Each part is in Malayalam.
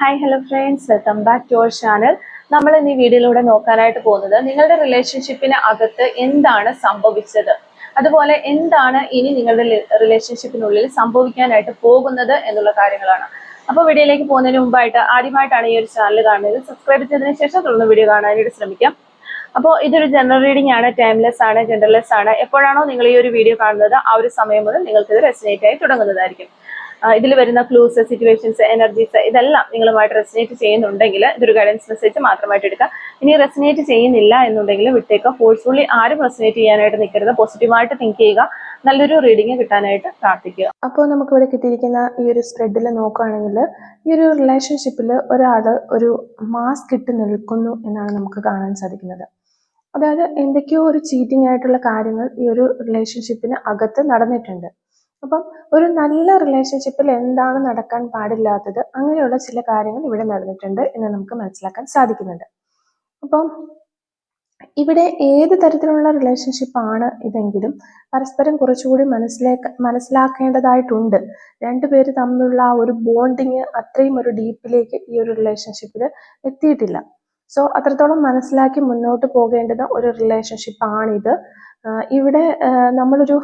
Hi hello friends welcome back to our channel നമ്മൾ ഇന്ന് ഈ വീഡിയോയിലൂടെ നോക്കാനായിട്ട് പോകുന്നത് നിങ്ങളുടെ റിലേഷൻഷിപ്പിന് അകത്ത് എന്താണ് സംഭവിച്ചത്? അതുപോലെ എന്താണ് ഇനി നിങ്ങളുടെ റിലേഷൻഷിപ്പിനുള്ളിൽ സംഭവിക്കാനായിട്ട് പോകുന്നത് എന്നുള്ള കാര്യങ്ങളാണ്. അപ്പോൾ വീഡിയോയിലേക്ക് പോകുന്നതിന് മുമ്പായിട്ട് ആദ്യമായിട്ടാണ് ഈ ഒരു ചാനൽ കാണുന്നത്. സബ്സ്ക്രൈബ് ചെയ്തതിനു ശേഷം തുടർന്ന് വീഡിയോ കാണാനായിട്ട് ശ്രമിക്കാം. അപ്പോൾ ഇതൊരു ജനറൽ റീഡിംഗ് ആണ് ടൈംലെസ് ആണ് ജെൻഡർലെസ് ആണ്. എപ്പോഴാണോ നിങ്ങൾ ഈ ഒരു വീഡിയോ കാണുന്നത് ആ ഒരു സമയം മുതൽ നിങ്ങൾക്കിത് റെസിനേറ്റ് ആയി തുടങ്ങുന്നതായിരിക്കും. ഇതിൽ വരുന്ന ക്ലൂസ് സിറ്റുവേഷൻസ് എനർജീസ് ഇതെല്ലാം നിങ്ങളുമായിട്ട് റെസിനേറ്റ് ചെയ്യുന്നുണ്ടെങ്കിൽ ഇതൊരു ഗൈഡൻസ് മെസ്സേജ് മാത്രമായിട്ട് എടുക്കുക. ഇനി റെസിനേറ്റ് ചെയ്യുന്നില്ല എന്നുണ്ടെങ്കിൽ വിട്ടേക്കുക. ഫോഴ്സ്ഫുള്ളി ആരും റെസിനേറ്റ് ചെയ്യാനായിട്ട് നിൽക്കരുത്. പോസിറ്റീവായിട്ട് തിങ്ക് ചെയ്യുക. നല്ലൊരു റീഡിങ് കിട്ടാനായിട്ട് പ്രാർത്ഥിക്കുക. അപ്പോൾ നമുക്കിവിടെ കിട്ടിയിരിക്കുന്ന ഈ ഒരു സ്പ്രെഡിൽ നോക്കുകയാണെങ്കിൽ ഈ ഒരു റിലേഷൻഷിപ്പിൽ ഒരാൾ ഒരു മാസ്ക് ഇട്ട് നിൽക്കുന്നു എന്നാണ് നമുക്ക് കാണാൻ സാധിക്കുന്നത്. അതായത് എന്തൊക്കെയോ ഒരു ചീറ്റിംഗ് ആയിട്ടുള്ള കാര്യങ്ങൾ ഈ ഒരു റിലേഷൻഷിപ്പിന് അകത്ത് നടന്നിട്ടുണ്ട്. അപ്പം ഒരു നല്ല റിലേഷൻഷിപ്പിൽ എന്താണ് നടക്കാൻ പാടില്ലാത്തത് അങ്ങനെയുള്ള ചില കാര്യങ്ങൾ ഇവിടെ നടന്നിട്ടുണ്ട് എന്ന് നമുക്ക് മനസ്സിലാക്കാൻ സാധിക്കുന്നുണ്ട്. അപ്പം ഇവിടെ ഏത് തരത്തിലുള്ള റിലേഷൻഷിപ്പ് ആണ് ഇതെങ്കിലും പരസ്പരം കുറച്ചുകൂടി മനസ്സിലേക്ക് മനസ്സിലാക്കേണ്ടതായിട്ടുണ്ട്. രണ്ടുപേര് തമ്മിലുള്ള ആ ഒരു ബോണ്ടിങ് അത്രയും ഒരു ഡീപ്പിലേക്ക് ഈ ഒരു റിലേഷൻഷിപ്പിൽ എത്തിയിട്ടില്ല. സോ അത്രത്തോളം മനസ്സിലാക്കി മുന്നോട്ട് പോകേണ്ടുന്ന ഒരു റിലേഷൻഷിപ്പ് ആണിത്. ഇവിടെ നമ്മളൊരു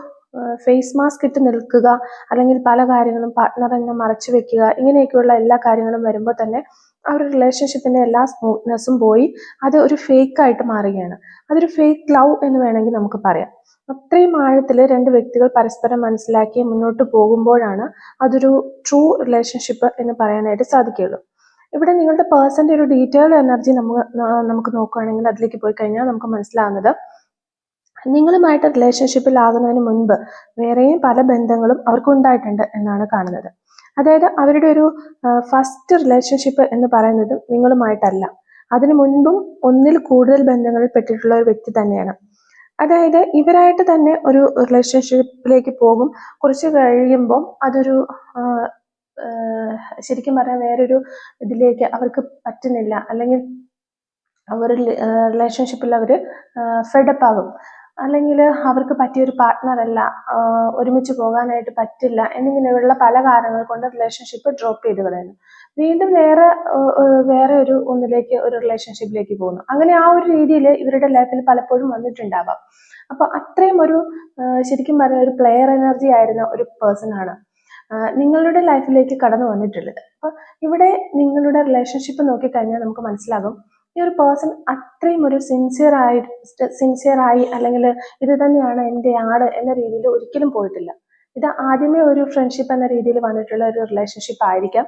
ഫേസ് മാസ്ക് ഇട്ട് നിൽക്കുക അല്ലെങ്കിൽ പല കാര്യങ്ങളും പാർട്ട്ണർ എന്നെ മറച്ചു വെക്കുക ഇങ്ങനെയൊക്കെയുള്ള എല്ലാ കാര്യങ്ങളും വരുമ്പോൾ തന്നെ ആ ഒരു റിലേഷൻഷിപ്പിന്റെ എല്ലാ സ്മൂത്ത്നെസ്സും പോയി അത് ഒരു ഫേക്ക് ആയിട്ട് മാറുകയാണ്. അതൊരു ഫേക്ക് ലവ് എന്ന് വേണമെങ്കിൽ നമുക്ക് പറയാം. അത്രയും ആഴത്തിൽ രണ്ട് വ്യക്തികൾ പരസ്പരം മനസ്സിലാക്കി മുന്നോട്ട് പോകുമ്പോഴാണ് അതൊരു ട്രൂ റിലേഷൻഷിപ്പ് എന്ന് പറയാനായിട്ട് സാധിക്കുകയുള്ളൂ. ഇവിടെ നിങ്ങളുടെ പേഴ്സന്റെ ഒരു ഡീറ്റെയിൽഡ് എനർജി നമുക്ക് നമുക്ക് നോക്കുകയാണെങ്കിൽ അതിലേക്ക് പോയി കഴിഞ്ഞാൽ നമുക്ക് മനസ്സിലാവുന്നത് നിങ്ങളുമായിട്ട് റിലേഷൻഷിപ്പിൽ റിലേഷൻഷിപ്പിലാകുന്നതിന് മുൻപ് വേറെയും പല ബന്ധങ്ങളും അവർക്ക് ഉണ്ടായിട്ടുണ്ട് എന്നാണ് കാണുന്നത്. അതായത് അവരുടെ ഒരു ഫസ്റ്റ് റിലേഷൻഷിപ്പ് എന്ന് പറയുന്നത് നിങ്ങളുമായിട്ടല്ല. അതിനു മുൻപും ഒന്നിൽ കൂടുതൽ ബന്ധങ്ങളിൽ പെട്ടിട്ടുള്ള ഒരു വ്യക്തി തന്നെയാണ്. അതായത് ഇവരായിട്ട് തന്നെ ഒരു റിലേഷൻഷിപ്പിലേക്ക് പോകും. കുറച്ച് കഴിയുമ്പം അതൊരു ശരിക്കും പറഞ്ഞാൽ വേറൊരു ഇതിലേക്ക് അവർക്ക് പറ്റുന്നില്ല. അല്ലെങ്കിൽ അവർ റിലേഷൻഷിപ്പിൽ അവർ ഫെഡപ്പ് ആകും. അല്ലെങ്കിൽ അവർക്ക് പറ്റിയൊരു പാർട്ട്ണറല്ല ഒരുമിച്ച് പോകാനായിട്ട് പറ്റില്ല എന്നിങ്ങനെയുള്ള പല കാരണങ്ങൾ കൊണ്ട് റിലേഷൻഷിപ്പ് ഡ്രോപ്പ് ചെയ്ത് കളയുന്നു. വീണ്ടും വേറെ വേറെ ഒരു ഒന്നിലേക്ക് ഒരു റിലേഷൻഷിപ്പിലേക്ക് പോകുന്നു. അങ്ങനെ ആ ഒരു രീതിയിൽ ഇവരുടെ ലൈഫിൽ പലപ്പോഴും വന്നിട്ടുണ്ടാവാം. അപ്പൊ അത്രയും ഒരു ശരിക്കും പറഞ്ഞ ഒരു പ്ലെയർ എനർജി ആയിരുന്ന ഒരു പേഴ്സൺ ആണ് നിങ്ങളുടെ ലൈഫിലേക്ക് കടന്നു വന്നിട്ടുള്ളത്. അപ്പൊ ഇവിടെ നിങ്ങളുടെ റിലേഷൻഷിപ്പ് നോക്കിക്കഴിഞ്ഞാൽ നമുക്ക് മനസ്സിലാകും ഈ ഒരു പേഴ്സൺ അത്രയും ഒരു സിൻസിയർ ആയി അല്ലെങ്കിൽ ഇത് തന്നെയാണ് എന്റെ ആട് എന്ന രീതിയിൽ ഒരിക്കലും പോയിട്ടില്ല. ഇത് ആദ്യമേ ഒരു ഫ്രണ്ട്ഷിപ്പ് എന്ന രീതിയിൽ വന്നിട്ടുള്ള ഒരു റിലേഷൻഷിപ്പ് ആയിരിക്കാം.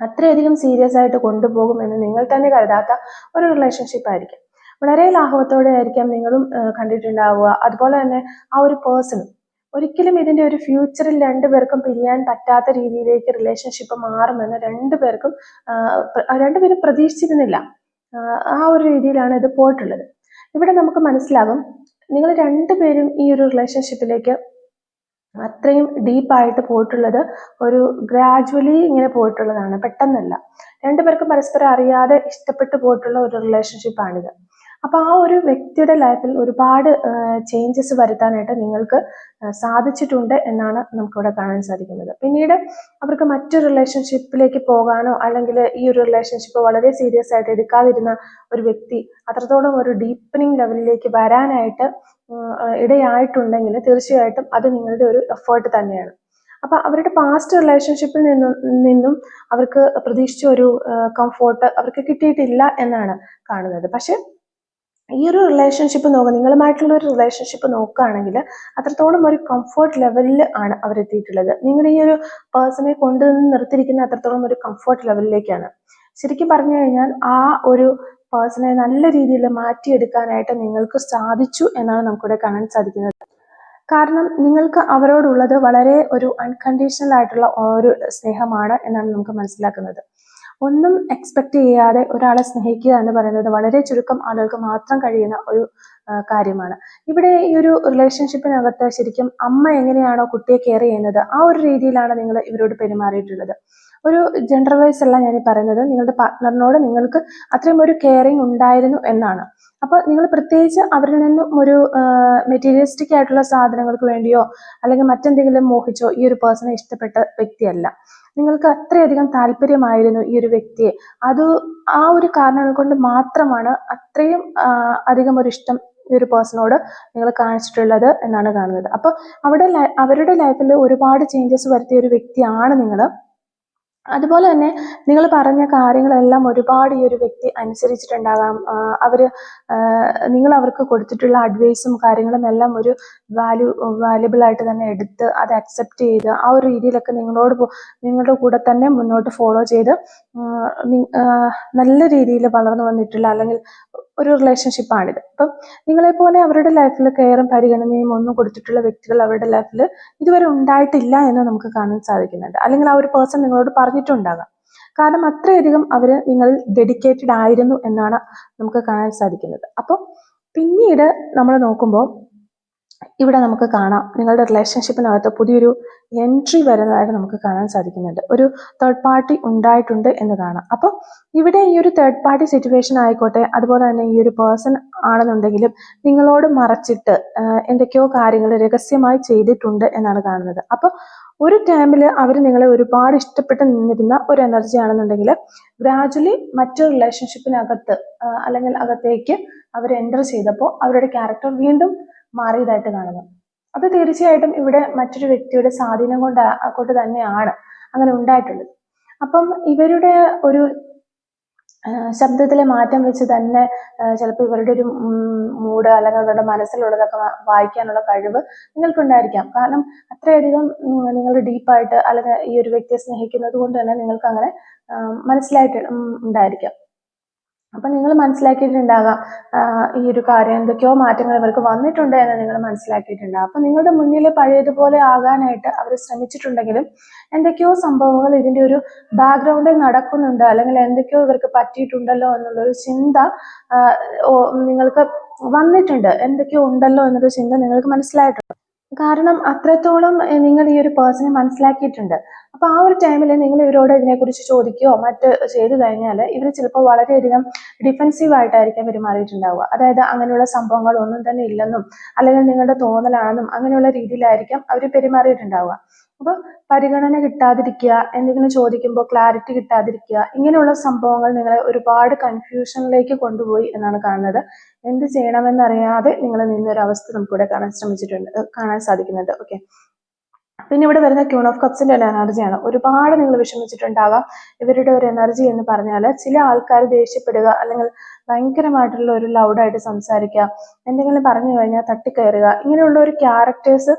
അത്രയധികം സീരിയസ് ആയിട്ട് കൊണ്ടുപോകും എന്ന് നിങ്ങൾ തന്നെ കരുതാത്ത ഒരു റിലേഷൻഷിപ്പ് ആയിരിക്കും. വളരെ ലാഘവത്തോടെ ആയിരിക്കാം നിങ്ങളും കണ്ടിട്ടുണ്ടാവുക. അതുപോലെ തന്നെ ആ ഒരു പേഴ്സണും ഒരിക്കലും ഇതിന്റെ ഒരു ഫ്യൂച്ചറിൽ രണ്ടുപേർക്കും പിരിയാൻ പറ്റാത്ത രീതിയിലേക്ക് റിലേഷൻഷിപ്പ് മാറുമെന്ന് രണ്ടുപേർക്കും രണ്ടുപേരും പ്രതീക്ഷിച്ചിരുന്നില്ല. ആ ഒരു രീതിയിലാണ് ഇത് പോയിട്ടുള്ളത്. ഇവിടെ നമുക്ക് മനസ്സിലാകും നിങ്ങൾ രണ്ടുപേരും ഈ ഒരു റിലേഷൻഷിപ്പിലേക്ക് അത്രയും ഡീപ്പായിട്ട് പോയിട്ടുള്ളത് ഒരു ഗ്രാജുവലി ഇങ്ങനെ പോയിട്ടുള്ളതാണ്. പെട്ടെന്നല്ല. രണ്ടുപേർക്കും പരസ്പരം അറിയാതെ ഇഷ്ടപ്പെട്ടു പോയിട്ടുള്ള ഒരു റിലേഷൻഷിപ്പാണിത് അപ്പൊ ആ ഒരു വ്യക്തിയുടെ ലൈഫിൽ ഒരുപാട് ചേഞ്ചസ് വരുത്താനായിട്ട് നിങ്ങൾക്ക് സാധിച്ചിട്ടുണ്ട് എന്നാണ് നമുക്കിവിടെ കാണാൻ സാധിക്കുന്നത്. പിന്നീട് അവർക്ക് മറ്റൊരു റിലേഷൻഷിപ്പിലേക്ക് പോകാനോ അല്ലെങ്കിൽ ഈ ഒരു റിലേഷൻഷിപ്പ് വളരെ സീരിയസ് ആയിട്ട് എടുക്കാതിരുന്ന ഒരു വ്യക്തി അത്രത്തോളം ഒരു ഡീപ്പനിങ് ലെവലിലേക്ക് വരാനായിട്ട് ഇടയായിട്ടുണ്ടെങ്കിൽ തീർച്ചയായിട്ടും അത് നിങ്ങളുടെ ഒരു എഫേർട്ട് തന്നെയാണ്. അപ്പൊ അവരുടെ പാസ്റ്റ് റിലേഷൻഷിപ്പിൽ നിന്നും നിന്നും അവർക്ക് പ്രതീക്ഷിച്ച ഒരു കംഫോർട്ട് അവർക്ക് കിട്ടിയിട്ടില്ല എന്നാണ് കാണുന്നത്. പക്ഷെ ഈ ഒരു റിലേഷൻഷിപ്പ് നോക്കുക നിങ്ങളുമായിട്ടുള്ള ഒരു റിലേഷൻഷിപ്പ് നോക്കുകയാണെങ്കിൽ അത്രത്തോളം ഒരു കംഫർട്ട് ലെവലിൽ ആണ് അവരെത്തിയിട്ടുള്ളത്. നിങ്ങൾ ഈ ഒരു പേഴ്സണെ കൊണ്ടുവന്ന് നിർത്തിയിരിക്കുന്ന അത്രത്തോളം ഒരു കംഫർട്ട് ലെവലിലേക്കാണ് ശരിക്കും പറഞ്ഞു കഴിഞ്ഞാൽ ആ ഒരു പേഴ്സണെ നല്ല രീതിയിൽ മാറ്റിയെടുക്കാനായിട്ട് നിങ്ങൾക്ക് സാധിച്ചു എന്നാണ് നമുക്കിവിടെ കാണാൻ സാധിക്കുന്നത്. കാരണം നിങ്ങൾക്ക് അവരോടുള്ളത് വളരെ ഒരു അൺകണ്ടീഷണൽ ആയിട്ടുള്ള ഒരു സ്നേഹമാണ് എന്നാണ് നമുക്ക് മനസ്സിലാക്കുന്നത്. ഒന്നും എക്സ്പെക്ട് ചെയ്യാതെ ഒരാളെ സ്നേഹിക്കുക എന്ന് പറയുന്നത് വളരെ ചുരുക്കം ആളുകൾക്ക് മാത്രം കഴിയുന്ന ഒരു കാര്യമാണ്. ഇവിടെ ഈ ഒരു റിലേഷൻഷിപ്പിനകത്ത് ശരിക്കും അമ്മ എങ്ങനെയാണോ കുട്ടിയെ കെയർ ചെയ്യുന്നത് ആ ഒരു രീതിയിലാണ് നിങ്ങൾ ഇവരോട് പെരുമാറിയിട്ടുള്ളത്. ഒരു ജെൻഡർ വൈസ് അല്ല ഞാൻ പറയുന്നത് നിങ്ങളുടെ പാർട്ട്ണറിനോട് നിങ്ങൾക്ക് അത്രയും ഒരു കെയറിങ് ഉണ്ടായിരുന്നു എന്നാണ്. അപ്പൊ നിങ്ങൾ പ്രത്യേകിച്ച് അവരിൽ നിന്നും ഒരു മെറ്റീരിയലിസ്റ്റിക് ആയിട്ടുള്ള സാധനങ്ങൾക്ക് വേണ്ടിയോ അല്ലെങ്കിൽ മറ്റെന്തെങ്കിലും മോഹിച്ചോ ഈ ഒരു പേഴ്സണെ ഇഷ്ടപ്പെട്ട വ്യക്തിയല്ല. നിങ്ങൾക്ക് അത്രയധികം താല്പര്യമായിരുന്നു ഈ ഒരു വ്യക്തിയെ. അത് ആ ഒരു കാരണങ്ങൾ കൊണ്ട് മാത്രമാണ് അത്രയും അധികം ഒരു ഇഷ്ടം ഈ ഒരു പേഴ്സണോട് നിങ്ങൾ കാണിച്ചിട്ടുള്ളത് എന്നാണ് കാണുന്നത്. അപ്പോൾ അവിടെ അവരുടെ ലൈഫിൽ ഒരുപാട് ചേഞ്ചസ് വരുത്തിയ ഒരു വ്യക്തിയാണ് നിങ്ങൾ അതുപോലെ തന്നെ നിങ്ങൾ പറഞ്ഞ കാര്യങ്ങളെല്ലാം ഒരുപാട് ഈ ഒരു വ്യക്തി അനുസരിച്ചിട്ടുണ്ടാകാം. അവർ നിങ്ങൾ അവർക്ക് കൊടുത്തിട്ടുള്ള അഡ്വൈസും കാര്യങ്ങളും എല്ലാം ഒരു വാല്യൂ വാല്യുബിൾ ആയിട്ട് തന്നെ എടുത്ത് അത് അക്സെപ്റ്റ് ചെയ്ത് ആ ഒരു രീതിയിലൊക്കെ നിങ്ങളോട് നിങ്ങളുടെ കൂടെ തന്നെ മുന്നോട്ട് ഫോളോ ചെയ്ത് നല്ല രീതിയിൽ വളർന്നു വന്നിട്ടുള്ള അല്ലെങ്കിൽ ഒരു റിലേഷൻഷിപ്പാണിത് അപ്പം നിങ്ങളെപ്പോലെ അവരുടെ ലൈഫിൽ കെയറും പരിഗണനയും ഒന്നും കൊടുത്തിട്ടുള്ള വ്യക്തികൾ അവരുടെ ലൈഫിൽ ഇതുവരെ ഉണ്ടായിട്ടില്ല എന്ന് നമുക്ക് കാണാൻ സാധിക്കുന്നുണ്ട്. അല്ലെങ്കിൽ ആ ഒരു പേഴ്സൺ നിങ്ങളോട് പറഞ്ഞിട്ടുണ്ടാകാം. കാരണം അത്രയധികം അവർ നിങ്ങൾ ഡെഡിക്കേറ്റഡ് ആയിരുന്നു എന്നാണ് നമുക്ക് കാണാൻ സാധിക്കുന്നത്. അപ്പോൾ പിന്നീട് നമ്മൾ നോക്കുമ്പോൾ ഇവിടെ നമുക്ക് കാണാം. നിങ്ങളുടെ റിലേഷൻഷിപ്പിനകത്ത് പുതിയൊരു എൻട്രി വരുന്നതായിട്ട് നമുക്ക് കാണാൻ സാധിക്കുന്നുണ്ട്. ഒരു തേർഡ് പാർട്ടി ഉണ്ടായിട്ടുണ്ട് എന്ന് കാണാം. അപ്പോൾ ഇവിടെ ഈ ഒരു തേർഡ് പാർട്ടി സിറ്റുവേഷൻ ആയിക്കോട്ടെ അതുപോലെ തന്നെ ഈ ഒരു പേഴ്സൺ ആണെന്നുണ്ടെങ്കിലും നിങ്ങളോട് മറച്ചിട്ട് എന്തൊക്കെയോ കാര്യങ്ങൾ രഹസ്യമായി ചെയ്തിട്ടുണ്ട് എന്നാണ് കാണുന്നത്. അപ്പോൾ ഒരു ടൈമിൽ അവർ നിങ്ങളെ ഒരുപാട് ഇഷ്ടപ്പെട്ട് നിന്നിരുന്ന ഒരു എനർജി ആണെന്നുണ്ടെങ്കിൽ ഗ്രാജുവലി മറ്റൊരു റിലേഷൻഷിപ്പിനകത്ത് അല്ലെങ്കിൽ അകത്തേക്ക് അവർ എന്റർ ചെയ്തപ്പോൾ അവരുടെ ക്യാരക്ടർ വീണ്ടും മാറിയതായിട്ട് കാണുന്നു അത് തീർച്ചയായിട്ടും ഇവിടെ മറ്റൊരു വ്യക്തിയുടെ സ്വാധീനം കൊണ്ട് കൊണ്ട് തന്നെയാണ് അങ്ങനെ ഉണ്ടായിട്ടുള്ളത്. അപ്പം ഇവരുടെ ഒരു ശബ്ദത്തിലെ മാറ്റം വെച്ച് തന്നെ ചിലപ്പോൾ ഇവരുടെ ഒരു മൂഡ് അല്ലെങ്കിൽ അവരുടെ മനസ്സിലുള്ളതൊക്കെ വായിക്കാനുള്ള കഴിവ് നിങ്ങൾക്കുണ്ടായിരിക്കാം. കാരണം അത്രയധികം നിങ്ങൾ ഡീപ്പായിട്ട് അല്ലെങ്കിൽ ഈ ഒരു വ്യക്തിയെ സ്നേഹിക്കുന്നത് കൊണ്ട് തന്നെ നിങ്ങൾക്ക് അങ്ങനെ മനസ്സിലായിട്ട് ഉണ്ടായിരിക്കാം. അപ്പൊ നിങ്ങൾ മനസ്സിലാക്കിയിട്ടുണ്ടാകാം ഈ ഒരു കാര്യം എന്തൊക്കെയോ മാറ്റങ്ങൾ ഇവർക്ക് വന്നിട്ടുണ്ട് എന്ന് നിങ്ങൾ മനസ്സിലാക്കിയിട്ടുണ്ടാകും. അപ്പൊ നിങ്ങളുടെ മുന്നിൽ പഴയതുപോലെ ആകാനായിട്ട് അവർ ശ്രമിച്ചിട്ടുണ്ടെങ്കിലും എന്തൊക്കെയോ സംഭവങ്ങൾ ഇതിന്റെ ഒരു ബാക്ക്ഗ്രൗണ്ടിൽ നടക്കുന്നുണ്ട് അല്ലെങ്കിൽ എന്തൊക്കെയോ ഇവർക്ക് പറ്റിയിട്ടുണ്ടല്ലോ എന്നുള്ളൊരു ചിന്ത നിങ്ങൾക്ക് വന്നിട്ടുണ്ട്. എന്തൊക്കെയോ ഉണ്ടല്ലോ എന്നൊരു ചിന്ത നിങ്ങൾക്ക് മനസ്സിലായിട്ടുണ്ട്. കാരണം അത്രത്തോളം നിങ്ങൾ ഈ ഒരു പേഴ്സണെ മനസ്സിലാക്കിയിട്ടുണ്ട്. അപ്പൊ ആ ഒരു ടൈമിൽ നിങ്ങൾ ഇവരോട് ഇതിനെക്കുറിച്ച് ചോദിക്കുകയോ മറ്റ് ചെയ്തു കഴിഞ്ഞാൽ ഇവർ ചിലപ്പോൾ വളരെയധികം ഡിഫെൻസീവ് ആയിട്ടായിരിക്കും പെരുമാറിയിട്ടുണ്ടാവുക. അതായത് അങ്ങനെയുള്ള സംഭവങ്ങൾ ഒന്നും തന്നെ ഇല്ലെന്നും അല്ലെങ്കിൽ നിങ്ങളുടെ തോന്നലാണെന്നും അങ്ങനെയുള്ള രീതിയിലായിരിക്കും അവർ പെരുമാറിയിട്ടുണ്ടാവുക. അപ്പൊ പരിഗണന കിട്ടാതിരിക്കുക എന്തെങ്കിലും ചോദിക്കുമ്പോൾ ക്ലാരിറ്റി കിട്ടാതിരിക്കുക ഇങ്ങനെയുള്ള സംഭവങ്ങൾ നിങ്ങളെ ഒരുപാട് കൺഫ്യൂഷനിലേക്ക് കൊണ്ടുപോയി എന്നാണ് കാണുന്നത്. എന്ത് ചെയ്യണമെന്നറിയാതെ നിങ്ങൾ നിന്നൊരവസ്ഥ നമുക്കിവിടെ കാണാൻ ശ്രമിച്ചിട്ടുണ്ട് കാണാൻ സാധിക്കുന്നുണ്ട്. ഓക്കെ പിന്നെ ഇവിടെ വരുന്ന ക്യൂൺ ഓഫ് കപ്സിന്റെ ഒരു എനർജിയാണ് ഒരുപാട് നിങ്ങൾ വിഷമിച്ചിട്ടുണ്ടാകാം ഇവരുടെ ഒരു എനർജി എന്ന് പറഞ്ഞാൽ ചില ആൾക്കാർ ദേഷ്യപ്പെടുക അല്ലെങ്കിൽ ഭയങ്കരമായിട്ടുള്ള ഒരു ലൗഡായിട്ട് സംസാരിക്കുക എന്തെങ്കിലും പറഞ്ഞു കഴിഞ്ഞാൽ തട്ടിക്കയറുക ഇങ്ങനെയുള്ള ഒരു ക്യാരക്ടേഴ്സ്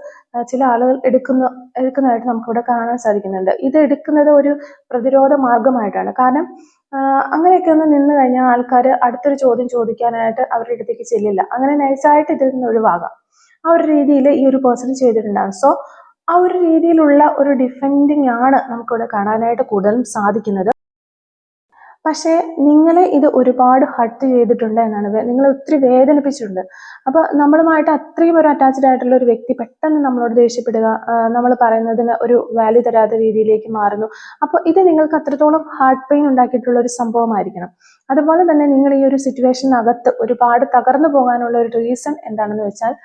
ചില ആളുകൾ എടുക്കുന്ന എടുക്കുന്നതായിട്ട് നമുക്കിവിടെ കാണാൻ സാധിക്കുന്നുണ്ട്. ഇത് എടുക്കുന്നത് ഒരു പ്രതിരോധ മാർഗമായിട്ടാണ്. കാരണം അങ്ങനെയൊക്കെ ഒന്ന് നിന്ന് കഴിഞ്ഞാൽ ആൾക്കാർ അടുത്തൊരു ചോദ്യം ചോദിക്കാനായിട്ട് അവരുടെ അടുത്തേക്ക് ചെല്ലില്ല. അങ്ങനെ നൈസായിട്ട് ഇതിൽ നിന്ന് ഒഴിവാകാം. ആ ഒരു രീതിയിൽ ഈ ഒരു പേഴ്സൺ ചെയ്തിട്ടുണ്ടാകും. സോ ആ ഒരു രീതിയിലുള്ള ഒരു ഡിഫെൻഡിങ് ആണ് നമുക്കിവിടെ കാണാനായിട്ട് കൂടുതലും സാധിക്കുന്നത്. പക്ഷേ നിങ്ങളെ ഇത് ഒരുപാട് ഹർട്ട് ചെയ്തിട്ടുണ്ട് എന്നാണ്. നിങ്ങളെ ഒത്തിരി വേദനിപ്പിച്ചിട്ടുണ്ട്. അപ്പൊ നമ്മളുമായിട്ട് അത്രയും ഒരു അറ്റാച്ച്ഡ് ആയിട്ടുള്ള ഒരു വ്യക്തി പെട്ടെന്ന് നമ്മളോട് ദേഷ്യപ്പെടുക നമ്മൾ പറയുന്നതിന് ഒരു വാല്യൂ തരാത്ത രീതിയിലേക്ക് മാറുന്നു. അപ്പോൾ ഇത് നിങ്ങൾക്ക് അത്രത്തോളം ഹാർട്ട് പെയിൻ ഉണ്ടാക്കിയിട്ടുള്ള ഒരു സംഭവമായിരിക്കണം. അതുപോലെ തന്നെ നിങ്ങൾ ഈ ഒരു സിറ്റുവേഷനകത്ത് ഒരുപാട് തകർന്നു പോകാനുള്ള ഒരു റീസൺ എന്താണെന്ന് വെച്ചാൽ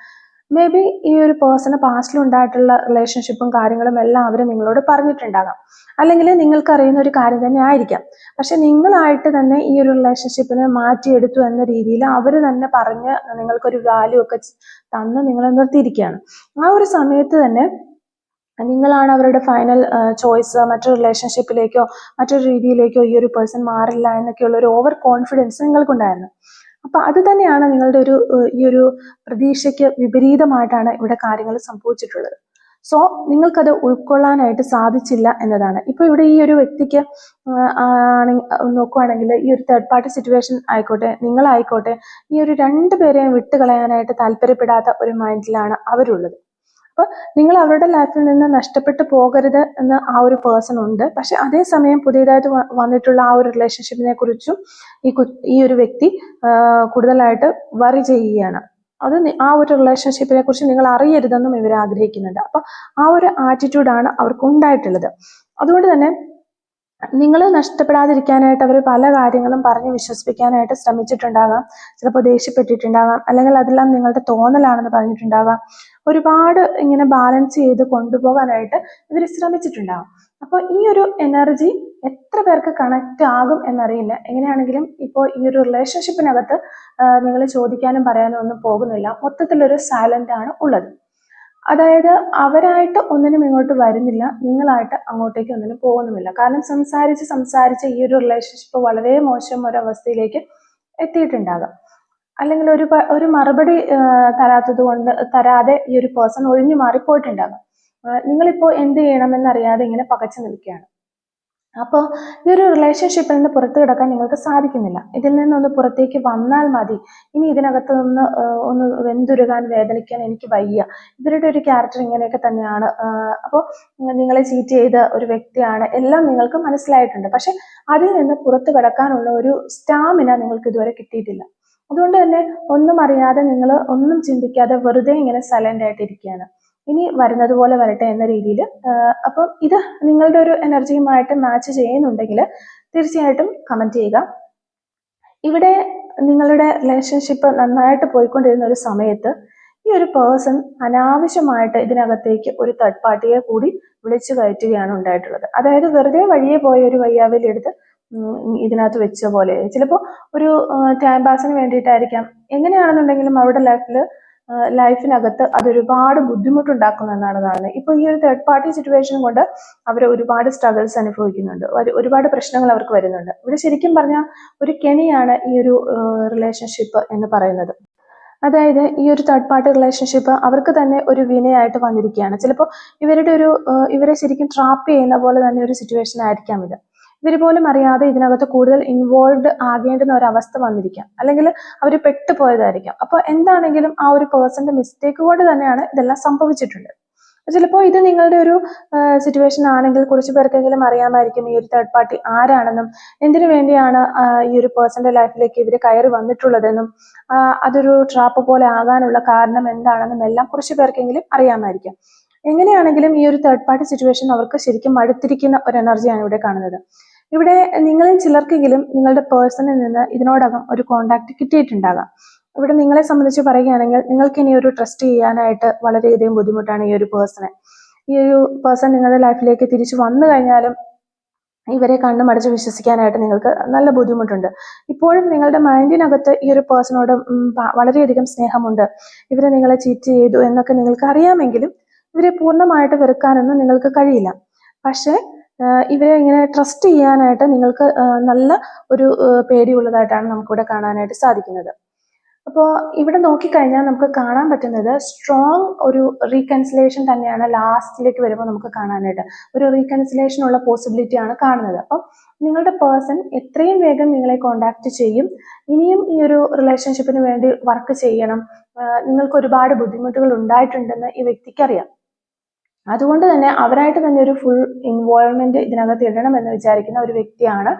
മേ ബി ഈ ഒരു പേഴ്സണ് പാസ്റ്റിൽ ഉണ്ടായിട്ടുള്ള റിലേഷൻഷിപ്പും കാര്യങ്ങളും എല്ലാം അവർ നിങ്ങളോട് പറഞ്ഞിട്ടുണ്ടാകാം. അല്ലെങ്കിൽ നിങ്ങൾക്ക് അറിയുന്ന ഒരു കാര്യം തന്നെ ആയിരിക്കാം. പക്ഷെ നിങ്ങളായിട്ട് തന്നെ ഈ ഒരു റിലേഷൻഷിപ്പിനെ മാറ്റിയെടുത്തു എന്ന രീതിയിൽ അവർ തന്നെ പറഞ്ഞ് നിങ്ങൾക്കൊരു വാല്യൂ ഒക്കെ തന്ന് നിങ്ങളെ നിർത്തിയിരിക്കുകയാണ്. ആ ഒരു സമയത്ത് തന്നെ നിങ്ങളാണ് അവരുടെ ഫൈനൽ ചോയ്സ് മറ്റൊരു റിലേഷൻഷിപ്പിലേക്കോ മറ്റൊരു രീതിയിലേക്കോ ഈ ഒരു പേഴ്സൺ മാറില്ല എന്നൊക്കെയുള്ള ഒരു ഓവർ കോൺഫിഡൻസ് നിങ്ങൾക്കുണ്ടായിരുന്നു. അപ്പൊ അത് തന്നെയാണ് നിങ്ങളുടെ ഒരു ഈ ഒരു പ്രതീക്ഷയ്ക്ക് വിപരീതമായിട്ടാണ് ഇവിടെ കാര്യങ്ങൾ സംഭവിച്ചിട്ടുള്ളത്. സോ നിങ്ങൾക്കത് ഉൾക്കൊള്ളാനായിട്ട് സാധിച്ചില്ല എന്നതാണ്. ഇപ്പൊ ഇവിടെ ഈ ഒരു വ്യക്തിക്ക് നോക്കുവാണെങ്കിൽ ഈ ഒരു തേർഡ് പാർട്ടി സിറ്റുവേഷൻ ആയിക്കോട്ടെ നിങ്ങളായിക്കോട്ടെ ഈ ഒരു രണ്ടുപേരെയും വിട്ടുകളയാനായിട്ട് താല്പര്യപ്പെടാത്ത ഒരു മൈൻഡിലാണ് അവരുള്ളത്. അപ്പൊ നിങ്ങൾ അവരുടെ ലൈഫിൽ നിന്ന് നഷ്ടപ്പെട്ടു പോകരുത് എന്ന് ആ ഒരു പേഴ്സൺ ഉണ്ട്. പക്ഷെ അതേസമയം പുതിയതായിട്ട് വന്നിട്ടുള്ള ആ ഒരു റിലേഷൻഷിപ്പിനെ കുറിച്ചും ഈ ഈ ഒരു വ്യക്തി കൂടുതലായിട്ട് വറി ചെയ്യുകയാണ്. അത് ആ ഒരു റിലേഷൻഷിപ്പിനെ കുറിച്ച് നിങ്ങൾ അറിയരുതെന്നും ഇവർ ആഗ്രഹിക്കുന്നുണ്ട്. അപ്പൊ ആ ഒരു ആറ്റിറ്റ്യൂഡാണ് അവർക്ക് ഉണ്ടായിട്ടുള്ളത്. അതുകൊണ്ട് തന്നെ നിങ്ങൾ നഷ്ടപ്പെടാതിരിക്കാനായിട്ട് അവർ പല കാര്യങ്ങളും പറഞ്ഞ് വിശ്വസിപ്പിക്കാനായിട്ട് ശ്രമിച്ചിട്ടുണ്ടാകാം. ചിലപ്പോൾ ദേഷ്യപ്പെട്ടിട്ടുണ്ടാകാം. അല്ലെങ്കിൽ അതെല്ലാം നിങ്ങളുടെ തോന്നലാണെന്ന് പറഞ്ഞിട്ടുണ്ടാകാം. ഒരുപാട് ഇങ്ങനെ ബാലൻസ് ചെയ്ത് കൊണ്ടുപോകാനായിട്ട് ഇവർ ശ്രമിച്ചിട്ടുണ്ടാകും. അപ്പോൾ ഈ ഒരു എനർജി എത്ര പേർക്ക് കണക്ട് ആകും എന്നറിയില്ല. എങ്ങനെയാണെങ്കിലും ഇപ്പോൾ ഈ ഒരു റിലേഷൻഷിപ്പിനകത്ത് നിങ്ങൾ ചോദിക്കാനും പറയാനും ഒന്നും പോകുന്നില്ല. മൊത്തത്തിലൊരു സൈലന്റ് ആണ് ഉള്ളത്. അതായത് അവരായിട്ട് ഒന്നിനും ഇങ്ങോട്ട് വരുന്നില്ല നിങ്ങളായിട്ട് അങ്ങോട്ടേക്ക് ഒന്നിനും പോകുന്നുമില്ല. കാരണം സംസാരിച്ച് സംസാരിച്ച് ഈ ഒരു റിലേഷൻഷിപ്പ് വളരെ മോശം ഒരവസ്ഥയിലേക്ക് എത്തിയിട്ടുണ്ടാകാം. അല്ലെങ്കിൽ ഒരു ഒരു മറുപടി തരാത്തത് കൊണ്ട് തരാതെ ഈ ഒരു പേഴ്സൺ ഒഴിഞ്ഞു മാറിപ്പോയിട്ടുണ്ടാകാം. നിങ്ങളിപ്പോൾ എന്ത് ചെയ്യണമെന്നറിയാതെ ഇങ്ങനെ പകച്ചു നിൽക്കുകയാണ്. അപ്പോൾ ഈ ഒരു റിലേഷൻഷിപ്പിൽ നിന്ന് പുറത്തു കിടക്കാൻ നിങ്ങൾക്ക് സാധിക്കുന്നില്ല. ഇതിൽ നിന്നൊന്ന് പുറത്തേക്ക് വന്നാൽ മതി. ഇനി ഇതിനകത്ത് നിന്ന് ഒന്ന് വെന്തുരുകാൻ വേദനിക്കാൻ എനിക്ക് വയ്യ. ഇവരുടെ ഒരു ക്യാരക്ടർ ഇങ്ങനെയൊക്കെ തന്നെയാണ്. അപ്പോൾ നിങ്ങളെ ചീറ്റ് ചെയ്ത ഒരു വ്യക്തിയാണ്. എല്ലാം നിങ്ങൾക്ക് മനസ്സിലായിട്ടുണ്ട്. പക്ഷെ അതിൽ നിന്ന് പുറത്തു കിടക്കാനുള്ള ഒരു സ്റ്റാമിന നിങ്ങൾക്ക് ഇതുവരെ കിട്ടിയിട്ടില്ല. അതുകൊണ്ട് തന്നെ ഒന്നും അറിയാതെ നിങ്ങൾ ഒന്നും ചിന്തിക്കാതെ വെറുതെ ഇങ്ങനെ സൈലന്റ് ആയിട്ടിരിക്കുകയാണ്. ഇനി വരുന്നത് പോലെ വരട്ടെ എന്ന രീതിയിൽ അപ്പം ഇത് നിങ്ങളുടെ ഒരു എനർജിയുമായിട്ട് മാച്ച് ചെയ്യുന്നുണ്ടെങ്കിൽ തീർച്ചയായിട്ടും കമന്റ് ചെയ്യുക. ഇവിടെ നിങ്ങളുടെ റിലേഷൻഷിപ്പ് നന്നായിട്ട് പോയിക്കൊണ്ടിരുന്ന ഒരു സമയത്ത് ഈ ഒരു പേഴ്സൺ അനാവശ്യമായിട്ട് ഇതിനകത്തേക്ക് ഒരു തേർഡ് പാർട്ടിയെ കൂടി വിളിച്ചു കയറ്റുകയാണ് ഉണ്ടായിട്ടുള്ളത്. അതായത് വെറുതെ വഴിയെ പോയ ഒരു വയ്യാവിലെടുത്ത് ഇതിനകത്ത് വെച്ച പോലെ. ചിലപ്പോൾ ഒരു ടൈം പാസിന് വേണ്ടിയിട്ടായിരിക്കാം. എങ്ങനെയാണെന്നുണ്ടെങ്കിലും അവരുടെ ലൈഫിൽ ലൈഫിനകത്ത് അതൊരുപാട് ബുദ്ധിമുട്ടുണ്ടാക്കുന്നു എന്നുള്ളതാണ് ഇപ്പൊ ഈ ഒരു തേർഡ് പാർട്ടി സിറ്റുവേഷൻ കൊണ്ട് അവർ ഒരുപാട് സ്ട്രഗിൾസ് അനുഭവിക്കുന്നുണ്ട്. ഒരുപാട് പ്രശ്നങ്ങൾ അവർക്ക് വരുന്നുണ്ട്. ഇവിടെ ശരിക്കും പറഞ്ഞാൽ ഒരു കെണിയാണ് ഈ ഒരു റിലേഷൻഷിപ്പ് എന്ന് പറയുന്നത്. അതായത് ഈ ഒരു തേർഡ് പാർട്ടി റിലേഷൻഷിപ്പ് അവർക്ക് തന്നെ ഒരു വിനയായിട്ട് വന്നിരിക്കുകയാണ്. ചിലപ്പോൾ ഇവരുടെ ഒരു ഇവരെ ശരിക്കും ട്രാപ്പ് ചെയ്യുന്ന പോലെ തന്നെ ഒരു സിറ്റുവേഷൻ ആയിരിക്കാം ഇത്. ഇവർ പോലും അറിയാതെ ഇതിനകത്ത് കൂടുതൽ ഇൻവോൾവ് ആകേണ്ടുന്ന ഒരു അവസ്ഥ വന്നിരിക്കാം. അല്ലെങ്കിൽ അവർ പെട്ടുപോയതായിരിക്കാം. അപ്പോൾ എന്താണെങ്കിലും ആ ഒരു പേഴ്സന്റെ മിസ്റ്റേക്ക് കൊണ്ട് തന്നെയാണ് ഇതെല്ലാം സംഭവിച്ചിട്ടുണ്ട് ചിലപ്പോൾ ഇത് നിങ്ങളുടെ ഒരു സിറ്റുവേഷൻ ആണെങ്കിൽ കുറച്ച് പേർക്കെങ്കിലും അറിയാമായിരിക്കും ഈ ഒരു തേർഡ് പാർട്ടി ആരാണെന്നും എന്തിനു വേണ്ടിയാണ് ഈ ഒരു പേഴ്സന്റെ ലൈഫിലേക്ക് ഇവർ കയറി വന്നിട്ടുള്ളതെന്നും അതൊരു ട്രാപ്പ് പോലെ ആകാനുള്ള കാരണം എന്താണെന്നും എല്ലാം കുറച്ച് പേർക്കെങ്കിലും അറിയാമായിരിക്കും. എങ്ങനെയാണെങ്കിലും ഈ ഒരു തേർഡ് പാർട്ടി സിറ്റുവേഷൻ അവർക്ക് ശരിക്കും അടുത്തിരിക്കുന്ന ഒരു എനർജിയാണ് ഇവിടെ കാണുന്നത്. ഇവിടെ നിങ്ങളിൽ ചിലർക്കെങ്കിലും നിങ്ങളുടെ പേഴ്സണിൽ നിന്ന് ഇതിനോടകം ഒരു കോണ്ടാക്ട് കിട്ടിയിട്ടുണ്ടാകാം. ഇവിടെ നിങ്ങളെ സംബന്ധിച്ച് പറയുകയാണെങ്കിൽ നിങ്ങൾക്ക് ഇനി ഒരു ട്രസ്റ്റ് ചെയ്യാനായിട്ട് വളരെയധികം ബുദ്ധിമുട്ടാണ് ഈ ഒരു പേഴ്സണെ ഈ ഒരു പേഴ്സൺ നിങ്ങളുടെ ലൈഫിലേക്ക് തിരിച്ചു വന്നു കഴിഞ്ഞാലും ഇവരെ കണ്ണു മടച്ച് വിശ്വസിക്കാനായിട്ട് നിങ്ങൾക്ക് നല്ല ബുദ്ധിമുട്ടുണ്ട്. ഇപ്പോഴും നിങ്ങളുടെ മൈൻഡിനകത്ത് ഈ ഒരു പേഴ്സണോട് വളരെയധികം സ്നേഹമുണ്ട്. ഇവരെ നിങ്ങളെ ചീറ്റ് ചെയ്തു എന്നൊക്കെ നിങ്ങൾക്ക് അറിയാമെങ്കിലും ഇവരെ പൂർണമായിട്ട് വെറുക്കാനൊന്നും നിങ്ങൾക്ക് കഴിയില്ല. പക്ഷേ ഇവരെ ഇങ്ങനെ ട്രസ്റ്റ് ചെയ്യാനായിട്ട് നിങ്ങൾക്ക് നല്ല ഒരു പേടിയുള്ളതായിട്ടാണ് നമുക്കിവിടെ കാണാനായിട്ട് സാധിക്കുന്നത്. അപ്പോൾ ഇവിടെ നോക്കിക്കഴിഞ്ഞാൽ നമുക്ക് കാണാൻ പറ്റുന്നത് സ്ട്രോങ് ഒരു റീകൺസിലേഷൻ തന്നെയാണ് ലാസ്റ്റിലേക്ക് വരുമ്പോൾ നമുക്ക് കാണാനായിട്ട്. ഒരു റീകൺസിലേഷൻ ഉള്ള പോസിബിലിറ്റി ആണ് കാണുന്നത്. അപ്പം നിങ്ങളുടെ പേഴ്സൺ എത്രയും വേഗം നിങ്ങളെ കോണ്ടാക്ട് ചെയ്യും. ഇനിയും ഈ ഒരു റിലേഷൻഷിപ്പിന് വേണ്ടി വർക്ക് ചെയ്യണം. നിങ്ങൾക്ക് ഒരുപാട് ബുദ്ധിമുട്ടുകൾ ഉണ്ടായിട്ടുണ്ടെന്ന് ഈ വ്യക്തിക്ക് അറിയാം. അതുകൊണ്ട് തന്നെ അവരായിട്ട് തന്നെ ഒരു ഫുൾ ഇൻവോൾവ്മെന്റ് ഇതിനകത്ത് ഇടണം എന്ന് വിചാരിക്കുന്ന ഒരു വ്യക്തിയാണ്.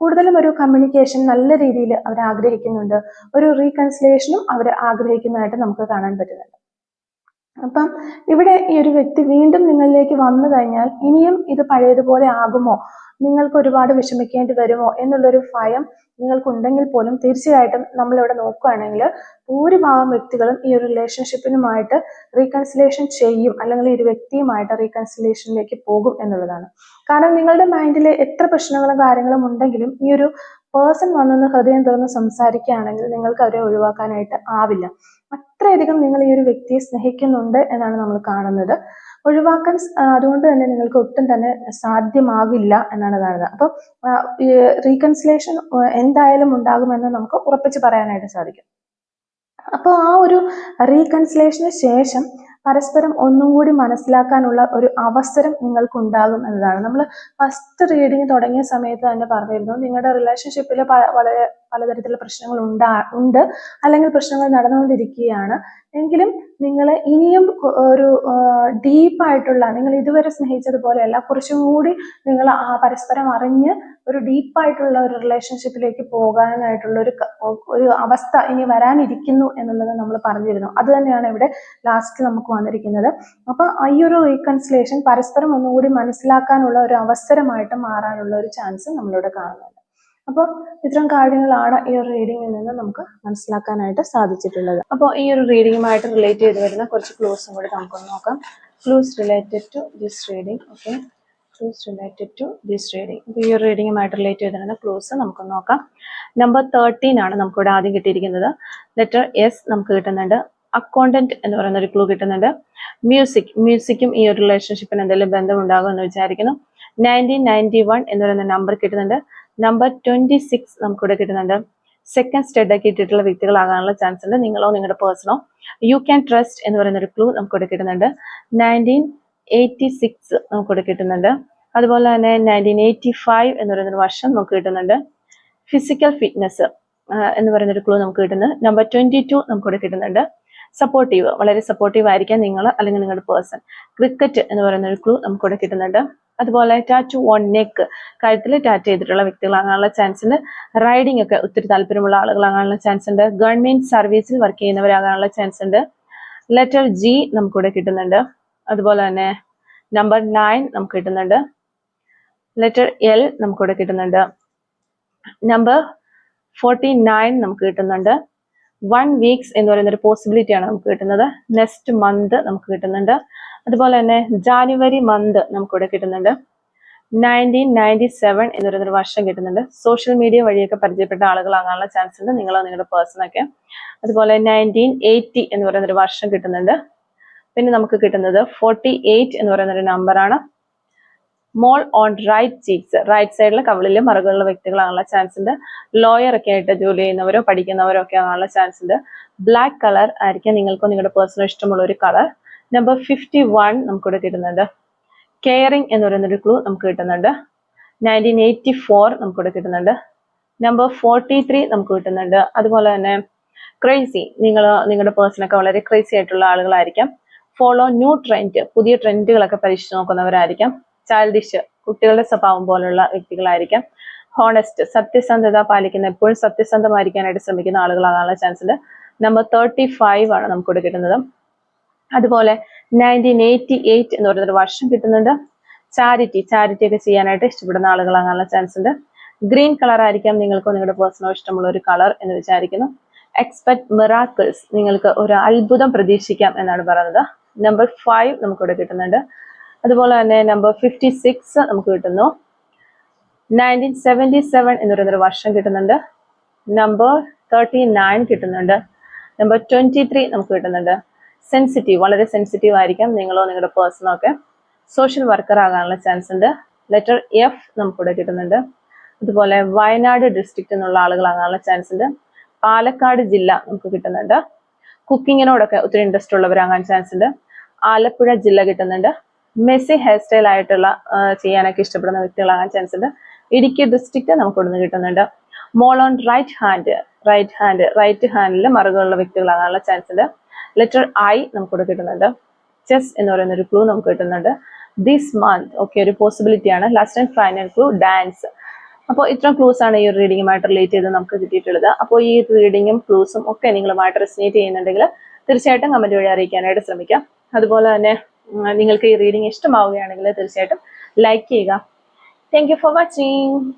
കൂടുതലും ഒരു കമ്മ്യൂണിക്കേഷൻ നല്ല രീതിയിൽ അവർ ആഗ്രഹിക്കുന്നുണ്ട് ഒരു റീകൺസിലേഷനും അവർ ആഗ്രഹിക്കുന്നതായിട്ട് നമുക്ക് കാണാൻ പറ്റുന്നുണ്ട്. അപ്പം ഇവിടെ ഈ ഒരു വ്യക്തി വീണ്ടും നിങ്ങളിലേക്ക് വന്നു കഴിഞ്ഞാൽ ഇനിയും ഇത് പഴയതുപോലെ ആകുമോ? നിങ്ങൾക്ക് ഒരുപാട് വിഷമിക്കേണ്ടി വരുമോ? എന്നുള്ളൊരു ഭയം നിങ്ങൾക്കുണ്ടെങ്കിൽ പോലും തീർച്ചയായിട്ടും നമ്മളിവിടെ നോക്കുകയാണെങ്കിൽ ഭൂരിഭാഗം വ്യക്തികളും ഈ ഒരു റിലേഷൻഷിപ്പിനുമായിട്ട് റീകൺസിലേഷൻ ചെയ്യും. അല്ലെങ്കിൽ ഈ ഒരു വ്യക്തിയുമായിട്ട് റീകൺസിലേഷനിലേക്ക് പോകും എന്നുള്ളതാണ്. കാരണം നിങ്ങളുടെ മൈൻഡിൽ എത്ര പ്രശ്നങ്ങളും കാര്യങ്ങളും ഉണ്ടെങ്കിലും ഈ ഒരു പേഴ്സൺ വന്നൊന്ന് ഹൃദയം തുറന്ന് സംസാരിക്കുകയാണെങ്കിൽ നിങ്ങൾക്ക് അവരെ ഒഴിവാക്കാനായിട്ട് ആവില്ല. അത്രയധികം നിങ്ങൾ ഈ ഒരു വ്യക്തിയെ സ്നേഹിക്കുന്നുണ്ട് എന്നാണ് നമ്മൾ കാണുന്നത്. ഒഴിവാക്കാൻ അതുകൊണ്ട് തന്നെ നിങ്ങൾക്ക് ഒട്ടും തന്നെ സാധ്യമാകില്ല എന്നാണ് കാണുന്നത്. അപ്പോൾ റീകൺസിലേഷൻ എന്തായാലും ഉണ്ടാകുമെന്ന് നമുക്ക് ഉറപ്പിച്ച് പറയാനായിട്ട് സാധിക്കും. അപ്പോൾ ആ ഒരു റീകൺസിലേഷന് ശേഷം പരസ്പരം ഒന്നും കൂടി മനസ്സിലാക്കാനുള്ള ഒരു അവസരം നിങ്ങൾക്ക് ഉണ്ടാകും എന്നതാണ്. നമ്മൾ ഫസ്റ്റ് റീഡിങ് തുടങ്ങിയ സമയത്ത് തന്നെ പറഞ്ഞിരുന്നു നിങ്ങളുടെ റിലേഷൻഷിപ്പിൽ വളരെ പലതരത്തിലുള്ള പ്രശ്നങ്ങൾ ഉണ്ടാ ഉണ്ട്. അല്ലെങ്കിൽ പ്രശ്നങ്ങൾ നടന്നുകൊണ്ടിരിക്കുകയാണ്. എങ്കിലും നിങ്ങൾ ഇനിയും ഒരു ഡീപ്പായിട്ടുള്ള നിങ്ങൾ ഇതുവരെ സ്നേഹിച്ചതുപോലെയല്ല കുറച്ചും കൂടി നിങ്ങൾ ആ പരസ്പരം അറിഞ്ഞ് ഒരു ഡീപ്പായിട്ടുള്ള ഒരു റിലേഷൻഷിപ്പിലേക്ക് പോകാനായിട്ടുള്ള ഒരു ഒരു അവസ്ഥ ഇനി വരാനിരിക്കുന്നു എന്നുള്ളത് നമ്മൾ പറഞ്ഞിരുന്നു. അത് തന്നെയാണ് ഇവിടെ ലാസ്റ്റ് നമുക്ക് വന്നിരിക്കുന്നത്. അപ്പൊ ഈ ഒരു റീകൺസിലേഷൻ പരസ്പരം ഒന്നുകൂടി മനസ്സിലാക്കാനുള്ള ഒരു അവസരമായിട്ട് മാറാനുള്ള ഒരു ചാൻസ് നമ്മളിവിടെ കാണുന്നുണ്ട്. അപ്പോൾ ഇത്തരം കാര്യങ്ങളാണ് ഈ ഒരു റീഡിങ്ങിൽ നിന്ന് നമുക്ക് മനസ്സിലാക്കാനായിട്ട് സാധിച്ചിട്ടുള്ളത്. അപ്പോൾ ഈ ഒരു റീഡിങ്ങുമായിട്ട് റിലേറ്റ് ചെയ്ത് വരുന്ന കുറച്ച് ക്ലൂസും കൂടി നമുക്കൊന്ന് നോക്കാം. Clues related to this reading okay clues related to this reading ഈ ഒരു റീഡിങ്ങുമായിട്ട് റിലേറ്റ് ചെയ്ത് വരുന്ന ക്ലൂസ് നമുക്ക് നോക്കാം. നമ്പർ തേർട്ടീൻ ആണ് നമുക്കിവിടെ ആദ്യം കിട്ടിയിരിക്കുന്നത്. ലെറ്റർ എസ് നമുക്ക് കിട്ടുന്നുണ്ട്. അക്കൗണ്ടന്റ് എന്ന് പറയുന്ന ഒരു ക്ലൂ കിട്ടുന്നുണ്ട്. മ്യൂസിക് മ്യൂസിക്കും ഈ ഒരു റിലേഷൻഷിപ്പിന് എന്തെങ്കിലും ബന്ധമുണ്ടാകും എന്ന് വിചാരിക്കുന്നു. നയന്റീൻ നയന്റി വൺ എന്ന് പറയുന്ന നമ്പർ കിട്ടുന്നുണ്ട്. നമ്പർ ട്വന്റി സിക്സ് നമുക്കിവിടെ കിട്ടുന്നുണ്ട്. സെക്കൻഡ് സ്റ്റഡ് ഒക്കെ ഇട്ടിട്ടുള്ള വ്യക്തികളാകാനുള്ള ചാൻസ് ഉണ്ട്. നിങ്ങളോ നിങ്ങളുടെ പേഴ്സണോ യു ക്യാൻ ട്രസ്റ്റ് എന്ന് പറയുന്ന ഒരു ക്ലൂ നമുക്കിവിടെ കിട്ടുന്നുണ്ട്. നയന്റീൻ എയ്റ്റി സിക്സ് നമുക്കിവിടെ കിട്ടുന്നുണ്ട്. അതുപോലെ തന്നെ നയന്റീൻ എയ്റ്റി ഫൈവ് എന്ന് പറയുന്ന ഒരു വർഷം നമുക്ക് കിട്ടുന്നുണ്ട്. ഫിസിക്കൽ ഫിറ്റ്നസ് എന്ന് പറയുന്ന ഒരു ക്ലൂ നമുക്ക് കിട്ടുന്നത് നമ്പർ ട്വന്റി ടു നമുക്കിവിടെ കിട്ടുന്നുണ്ട്. സപ്പോർട്ടീവ് വളരെ സപ്പോർട്ടീവ് ആയിരിക്കാം നിങ്ങൾ അല്ലെങ്കിൽ നിങ്ങളുടെ പേഴ്സൺ ക്രിക്കറ്റ് എന്ന് പറയുന്ന ഒരു ക്ലൂ നമുക്കിവിടെ കിട്ടുന്നുണ്ട്. അതുപോലെ ടാറ്റു ഓൺ നെക്ക് കഴുത്തിൽ ടാറ്റ് ചെയ്തിട്ടുള്ള വ്യക്തികളാകാനുള്ള ചാൻസ് ഉണ്ട്. റൈഡിംഗ് ഒക്കെ ഒത്തിരി താല്പര്യമുള്ള ആളുകളാകാനുള്ള ചാൻസ് ഉണ്ട്. ഗവൺമെന്റ് സർവീസിൽ വർക്ക് ചെയ്യുന്നവരാകാനുള്ള ചാൻസ് ഉണ്ട്. ലെറ്റർ ജി നമുക്കിവിടെ കിട്ടുന്നുണ്ട്. അതുപോലെ തന്നെ നമ്പർ നയൻ നമുക്ക് കിട്ടുന്നുണ്ട്. ലെറ്റർ എൽ നമുക്കിവിടെ കിട്ടുന്നുണ്ട്. നമ്പർ ഫോർട്ടി നയൻ നമുക്ക് കിട്ടുന്നുണ്ട്. വൺ വീക്സ് എന്ന് പറയുന്ന ഒരു പോസിബിലിറ്റി ആണ് നമുക്ക് കിട്ടുന്നത്. നെക്സ്റ്റ് മന്ത് നമുക്ക് കിട്ടുന്നുണ്ട്. അതുപോലെ തന്നെ ജാനുവരി മന്ത് നമുക്കിവിടെ കിട്ടുന്നുണ്ട്. നയന്റീൻ നയന്റി സെവൻ എന്ന് പറയുന്നൊരു വർഷം കിട്ടുന്നുണ്ട്. സോഷ്യൽ മീഡിയ വഴിയൊക്കെ പരിചയപ്പെട്ട ആളുകളാകാനുള്ള ചാൻസ് ഉണ്ട്. നിങ്ങളോ നിങ്ങളുടെ പേഴ്സണൊക്കെ അതുപോലെ നയന്റീൻ എയ്റ്റി എന്ന് പറയുന്നൊരു വർഷം കിട്ടുന്നുണ്ട്. പിന്നെ നമുക്ക് കിട്ടുന്നത് ഫോർട്ടി എയ്റ്റ് എന്ന് പറയുന്നൊരു നമ്പറാണ് mole on right cheeks right സൈഡിലെ കവിളിലും മറുകളിലെ വ്യക്തികളാണുള്ള ചാൻസ് ഉണ്ട്. ലോയർ ഒക്കെ ആയിട്ട് ജോലി ചെയ്യുന്നവരോ പഠിക്കുന്നവരോ ഒക്കെ ആണുള്ള ചാൻസ് ഉണ്ട്. ബ്ലാക്ക് കളർ ആയിരിക്കും നിങ്ങൾക്കോ നിങ്ങളുടെ പേഴ്സണൽ ഇഷ്ടമുള്ള ഒരു കളർ നമ്പർ ഫിഫ്റ്റി വൺ നമുക്കിവിടെ കിട്ടുന്നുണ്ട്. കെയറിംഗ് എന്ന് പറയുന്നൊരു ക്ലൂ നമുക്ക് കിട്ടുന്നുണ്ട്. നയന്റീൻ എയ്റ്റി ഫോർ നമുക്കിവിടെ കിട്ടുന്നുണ്ട്. നമ്പർ ഫോർട്ടി ത്രീ നമുക്ക് കിട്ടുന്നുണ്ട്. അതുപോലെ തന്നെ ക്രേസി നിങ്ങൾ നിങ്ങളുടെ പേഴ്സണൊക്കെ വളരെ ക്രേസി ആയിട്ടുള്ള ആളുകളായിരിക്കാം. ഫോളോ ന്യൂ ട്രെൻഡ് പുതിയ ട്രെൻഡുകളൊക്കെ പരീക്ഷിച്ച് നോക്കുന്നവരായിരിക്കാം. ചൈൽഡിഷ് കുട്ടികളുടെ സ്വഭാവം പോലുള്ള വ്യക്തികളായിരിക്കാം. ഹോണസ്റ്റ് സത്യസന്ധത പാലിക്കുന്ന എപ്പോഴും സത്യസന്ധമായിരിക്കാനായിട്ട് ശ്രമിക്കുന്ന ആളുകളാകാനുള്ള ചാൻസ് ഉണ്ട്. നമ്പർ തേർട്ടി ഫൈവ് ആണ് നമുക്കിവിടെ കിട്ടുന്നത്. അതുപോലെ നയന്റീൻ എയ്റ്റി എയ്റ്റ് എന്ന് പറയുന്നൊരു വർഷം കിട്ടുന്നുണ്ട്. ചാരിറ്റി ചാരിറ്റി ഒക്കെ ചെയ്യാനായിട്ട് ഇഷ്ടപ്പെടുന്ന ആളുകളാകാനുള്ള ചാൻസ് ഉണ്ട്. ഗ്രീൻ കളർ ആയിരിക്കാം നിങ്ങൾക്ക് നിങ്ങളുടെ പേഴ്സണൽ ഇഷ്ടമുള്ള ഒരു കളർ എന്ന് വിചാരിക്കുന്നു. എക്സ്പെക്ട് മിറാക്കിൾസ് നിങ്ങൾക്ക് ഒരു അത്ഭുതം പ്രതീക്ഷിക്കാം എന്നാണ് പറയുന്നത്. നമ്പർ ഫൈവ് നമുക്കിവിടെ കിട്ടുന്നുണ്ട്. അതുപോലെ തന്നെ നമ്പർ ഫിഫ്റ്റി സിക്സ് നമുക്ക് കിട്ടുന്നു. നയന്റീൻ സെവന്റി സെവൻ എന്ന് പറയുന്നൊരു വർഷം കിട്ടുന്നുണ്ട്. നമ്പർ തേർട്ടി നയൻ കിട്ടുന്നുണ്ട്. നമ്പർ ട്വന്റി ത്രീ നമുക്ക് കിട്ടുന്നുണ്ട്. സെൻസിറ്റീവ് വളരെ സെൻസിറ്റീവ് ആയിരിക്കാം നിങ്ങളോ നിങ്ങളുടെ പേഴ്സണോ ഒക്കെ. സോഷ്യൽ വർക്കർ ആകാനുള്ള ചാൻസ് ഉണ്ട്. ലെറ്റർ എഫ് നമുക്കിവിടെ കിട്ടുന്നുണ്ട്. അതുപോലെ വയനാട് ഡിസ്ട്രിക്റ്റ് എന്നുള്ള ആളുകളാകാനുള്ള ചാൻസ് ഉണ്ട്. പാലക്കാട് ജില്ല നമുക്ക് കിട്ടുന്നുണ്ട്. കുക്കിങ്ങിനോടൊക്കെ ഒത്തിരി ഇൻട്രസ്റ്റ് ഉള്ളവരാകാൻ ചാൻസ് ഉണ്ട്. ആലപ്പുഴ ജില്ല കിട്ടുന്നുണ്ട്. മെസ്സി ഹെയർ സ്റ്റൈൽ ആയിട്ടുള്ള ചെയ്യാനൊക്കെ ഇഷ്ടപ്പെടുന്ന വ്യക്തികളാകാൻ ചാൻസ് ഉണ്ട്. ഇടുക്കി ഡിസ്ട്രിക്റ്റ് നമുക്ക് ഇവിടുന്ന് കിട്ടുന്നുണ്ട്. Mole on right hand right hand right handle മറുകളുള്ള വ്യക്തികളാകാനുള്ള ചാൻസ് ഉണ്ട്. ലെറ്റർ ഐ നമുക്കിവിടെ കിട്ടുന്നുണ്ട്. ചെസ് എന്ന് പറയുന്ന ഒരു ക്ലൂ നമുക്ക് കിട്ടുന്നുണ്ട്. ദിസ് മന്ത് ഓക്കെ ഒരു പോസിബിലിറ്റി ആണ്. Last and final clue dance അപ്പോൾ ഇത്രയും ക്ലൂസ് ആണ് ഈ ഒരു റീഡിങ്ങുമായിട്ട് റിലേറ്റ് ചെയ്ത് നമുക്ക് കിട്ടിയിട്ടുള്ളത്. അപ്പോൾ ഈ റീഡിങ്ങും ക്ലൂസും ഒക്കെ നിങ്ങളുമായിട്ട് റെസിനേറ്റ് ചെയ്യുന്നുണ്ടെങ്കിൽ തീർച്ചയായിട്ടും കമന്റ് വഴി അറിയിക്കാനായിട്ട് ശ്രമിക്കാം. അതുപോലെ തന്നെ നിങ്ങൾക്ക് ഈ റീഡിംഗ് ഇഷ്ടമാവുകയാണെങ്കിൽ തീർച്ചയായിട്ടും ലൈക്ക് ചെയ്യുക. Thank for watching